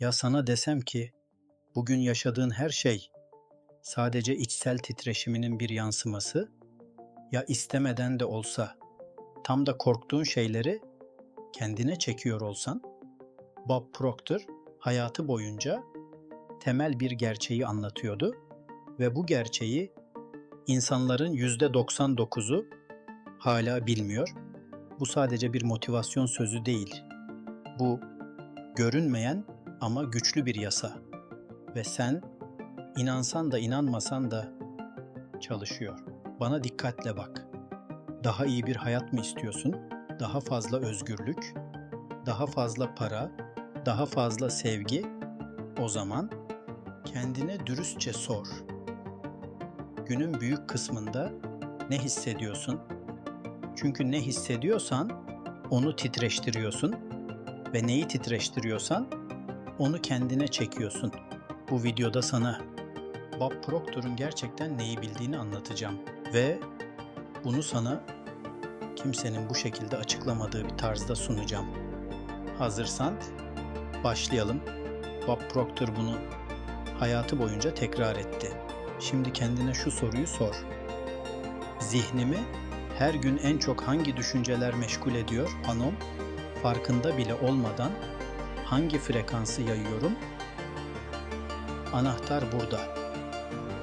Ya sana desem ki bugün yaşadığın her şey sadece içsel titreşiminin bir yansıması ya istemeden de olsa tam da korktuğun şeyleri kendine çekiyor olsan Bob Proctor hayatı boyunca temel bir gerçeği anlatıyordu ve bu gerçeği insanların %99'u hala bilmiyor. Bu sadece bir motivasyon sözü değil. Bu görünmeyen ama güçlü bir yasa ve sen inansan da inanmasan da çalışıyor. Bana dikkatle bak. Daha iyi bir hayat mı istiyorsun? Daha fazla özgürlük, daha fazla para, daha fazla sevgi? O zaman kendine dürüstçe sor. Günün büyük kısmında ne hissediyorsun? Çünkü ne hissediyorsan onu titreştiriyorsun ve neyi titreştiriyorsan onu kendine çekiyorsun. Bu videoda sana Bob Proctor'un gerçekten neyi bildiğini anlatacağım ve bunu sana kimsenin bu şekilde açıklamadığı bir tarzda sunacağım. Hazırsan başlayalım. Bob Proctor bunu hayatı boyunca tekrar etti. Şimdi kendine şu soruyu sor. Zihnimi her gün en çok hangi düşünceler meşgul ediyor panom? Farkında bile olmadan hangi frekansı yayıyorum? Anahtar burada.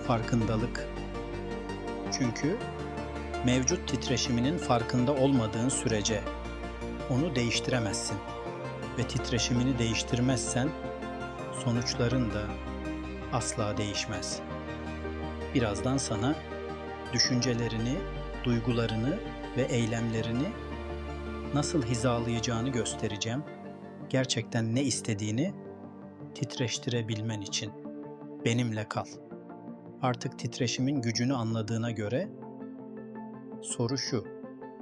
Farkındalık. Çünkü mevcut titreşiminin farkında olmadığın sürece onu değiştiremezsin ve titreşimini değiştirmezsen sonuçların da asla değişmez. Birazdan sana düşüncelerini, duygularını ve eylemlerini nasıl hizalayacağını göstereceğim. Gerçekten ne istediğini titreştirebilmen için benimle kal. Artık titreşimin gücünü anladığına göre soru şu.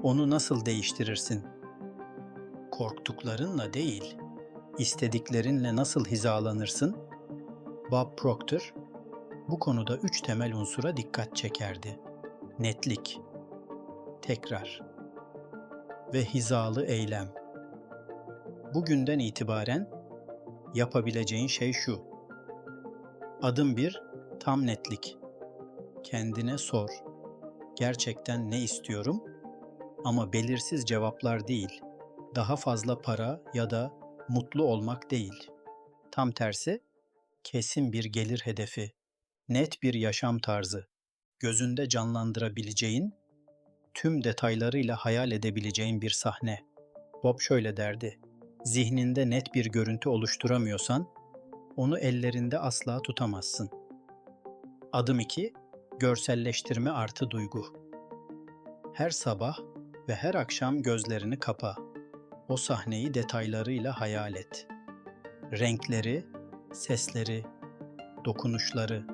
Onu nasıl değiştirirsin? Korktuklarınla değil, istediklerinle nasıl hizalanırsın? Bob Proctor bu konuda üç temel unsura dikkat çekerdi. Netlik, tekrar ve hizalı eylem. Bugünden itibaren yapabileceğin şey şu. Adım bir, tam netlik. Kendine sor. Gerçekten ne istiyorum? Ama belirsiz cevaplar değil. Daha fazla para ya da mutlu olmak değil. Tam tersi, kesin bir gelir hedefi, net bir yaşam tarzı, gözünde canlandırabileceğin, tüm detaylarıyla hayal edebileceğin bir sahne. Bob şöyle derdi: Zihninde net bir görüntü oluşturamıyorsan, onu ellerinde asla tutamazsın. Adım 2: Görselleştirme artı duygu. Her sabah ve her akşam gözlerini kapa. O sahneyi detaylarıyla hayal et. Renkleri, sesleri, dokunuşları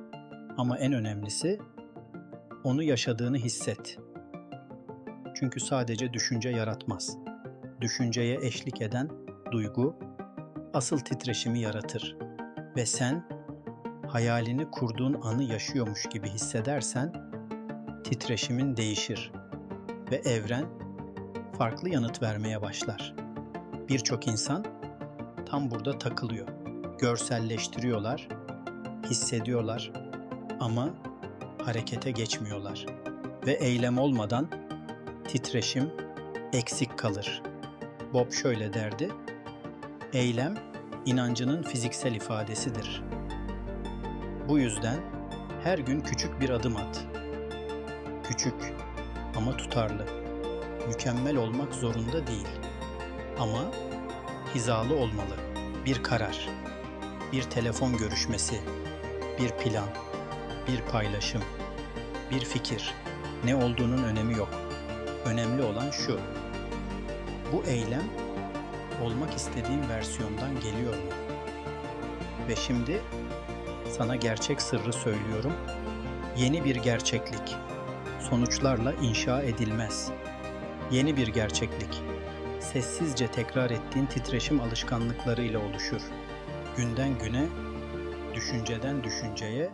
ama en önemlisi onu yaşadığını hisset. Çünkü sadece düşünce yaratmaz. Düşünceye eşlik eden duygu asıl titreşimi yaratır ve sen hayalini kurduğun anı yaşıyormuş gibi hissedersen titreşimin değişir ve evren farklı yanıt vermeye başlar. Birçok insan tam burada takılıyor. Görselleştiriyorlar, hissediyorlar ama harekete geçmiyorlar ve eylem olmadan titreşim eksik kalır. Bob şöyle derdi: Eylem inancının fiziksel ifadesidir. Bu yüzden her gün küçük bir adım at. Küçük ama tutarlı. Mükemmel olmak zorunda değil. Ama hizalı olmalı. Bir karar, bir telefon görüşmesi, bir plan, bir paylaşım, bir fikir. Ne olduğunun önemi yok. Önemli olan şu. Bu eylem olmak istediğim versiyondan geliyor mu? Ve şimdi sana gerçek sırrı söylüyorum. Yeni bir gerçeklik sonuçlarla inşa edilmez. Yeni bir gerçeklik sessizce tekrar ettiğin titreşim alışkanlıklarıyla oluşur. Günden güne, düşünceden düşünceye,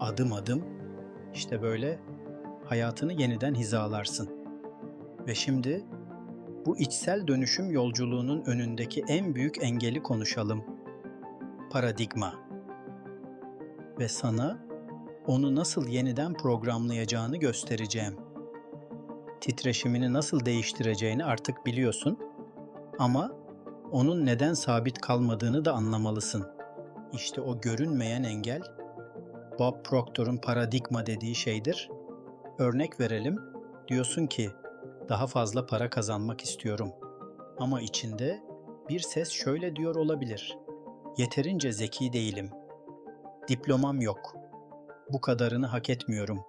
adım adım işte böyle hayatını yeniden hizalarsın. Ve şimdi bu içsel dönüşüm yolculuğunun önündeki en büyük engeli konuşalım. paradigma. Ve sana onu nasıl yeniden programlayacağını göstereceğim. Titreşimini nasıl değiştireceğini artık biliyorsun ama onun neden sabit kalmadığını da anlamalısın. İşte o görünmeyen engel Bob Proctor'un paradigma dediği şeydir. Örnek verelim. Diyorsun ki daha fazla para kazanmak istiyorum. Ama içinde bir ses şöyle diyor olabilir. Yeterince zeki değilim. Diplomam yok. Bu kadarını hak etmiyorum.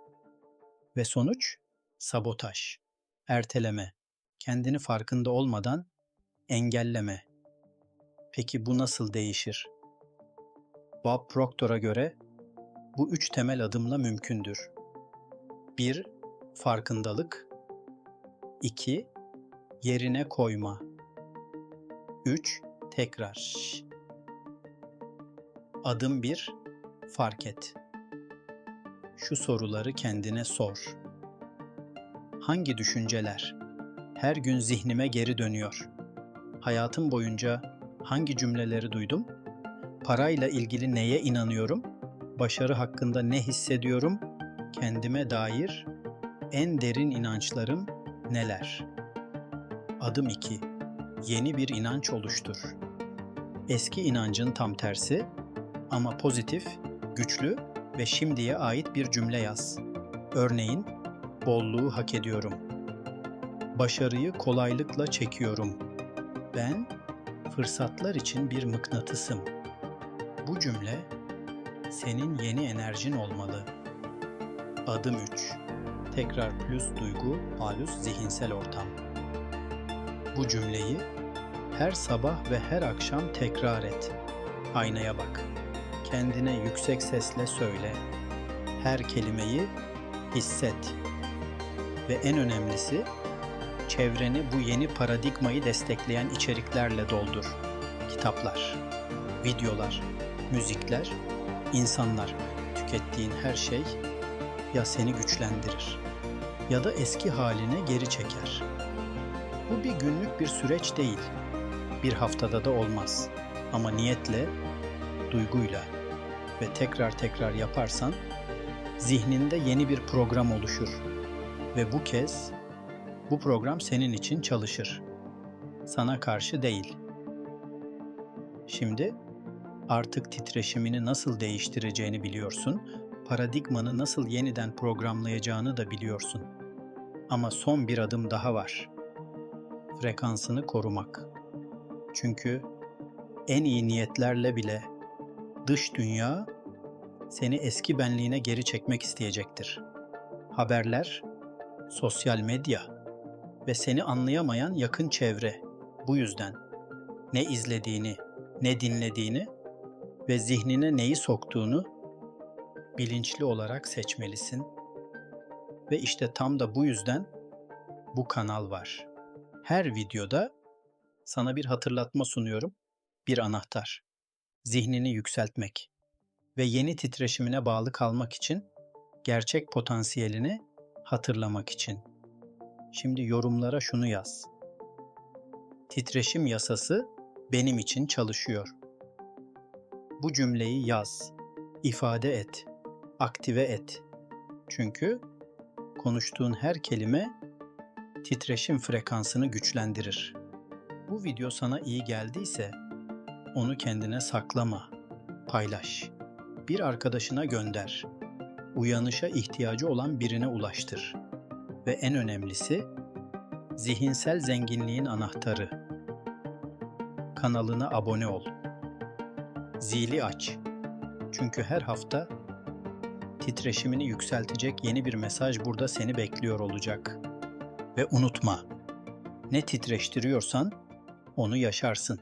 Ve sonuç sabotaj, erteleme, kendini farkında olmadan engelleme. Peki bu nasıl değişir? Bob Proctor'a göre bu üç temel adımla mümkündür. 1. Farkındalık 2. Yerine koyma 3. Tekrar Adım 1. Fark et. Şu soruları kendine sor. Hangi düşünceler her gün zihnime geri dönüyor? Hayatım boyunca hangi cümleleri duydum? Parayla ilgili neye inanıyorum? Başarı hakkında ne hissediyorum? Kendime dair en derin inançlarım neler? Adım 2. Yeni bir inanç oluştur. Eski inancın tam tersi ama pozitif, güçlü ve şimdiye ait bir cümle yaz. Örneğin, bolluğu hak ediyorum. Başarıyı kolaylıkla çekiyorum. Ben fırsatlar için bir mıknatısım. Bu cümle senin yeni enerjin olmalı. Adım 3. Tekrar plus duygu, malus zihinsel ortam. Bu cümleyi her sabah ve her akşam tekrar et. Aynaya bak. Kendine yüksek sesle söyle. Her kelimeyi hisset. Ve en önemlisi çevreni bu yeni paradigmayı destekleyen içeriklerle doldur. Kitaplar, videolar, müzikler, insanlar, tükettiğin her şey ya seni güçlendirir ya da eski haline geri çeker. Bu bir günlük bir süreç değil. Bir haftada da olmaz. Ama niyetle, duyguyla ve tekrar tekrar yaparsan zihninde yeni bir program oluşur ve bu kez bu program senin için çalışır. Sana karşı değil. Şimdi artık titreşimini nasıl değiştireceğini biliyorsun, paradigmanı nasıl yeniden programlayacağını da biliyorsun. Ama son bir adım daha var. Frekansını korumak. Çünkü en iyi niyetlerle bile dış dünya seni eski benliğine geri çekmek isteyecektir. Haberler, sosyal medya ve seni anlayamayan yakın çevre bu yüzden ne izlediğini, ne dinlediğini ve zihnine neyi soktuğunu bilinçli olarak seçmelisin. Ve işte tam da bu yüzden bu kanal var. Her videoda sana bir hatırlatma sunuyorum. Bir anahtar. Zihnini yükseltmek ve yeni titreşimine bağlı kalmak için gerçek potansiyelini hatırlamak için. Şimdi yorumlara şunu yaz. Titreşim yasası benim için çalışıyor. Bu cümleyi yaz, ifade et, aktive et. Çünkü konuştuğun her kelime titreşim frekansını güçlendirir. Bu video sana iyi geldiyse onu kendine saklama, paylaş. Bir arkadaşına gönder. Uyanışa ihtiyacı olan birine ulaştır. Ve en önemlisi zihinsel zenginliğin anahtarı. Kanalına abone ol. Zili aç. Çünkü her hafta titreşimini yükseltecek yeni bir mesaj burada seni bekliyor olacak. Ve unutma, ne titreştiriyorsan onu yaşarsın.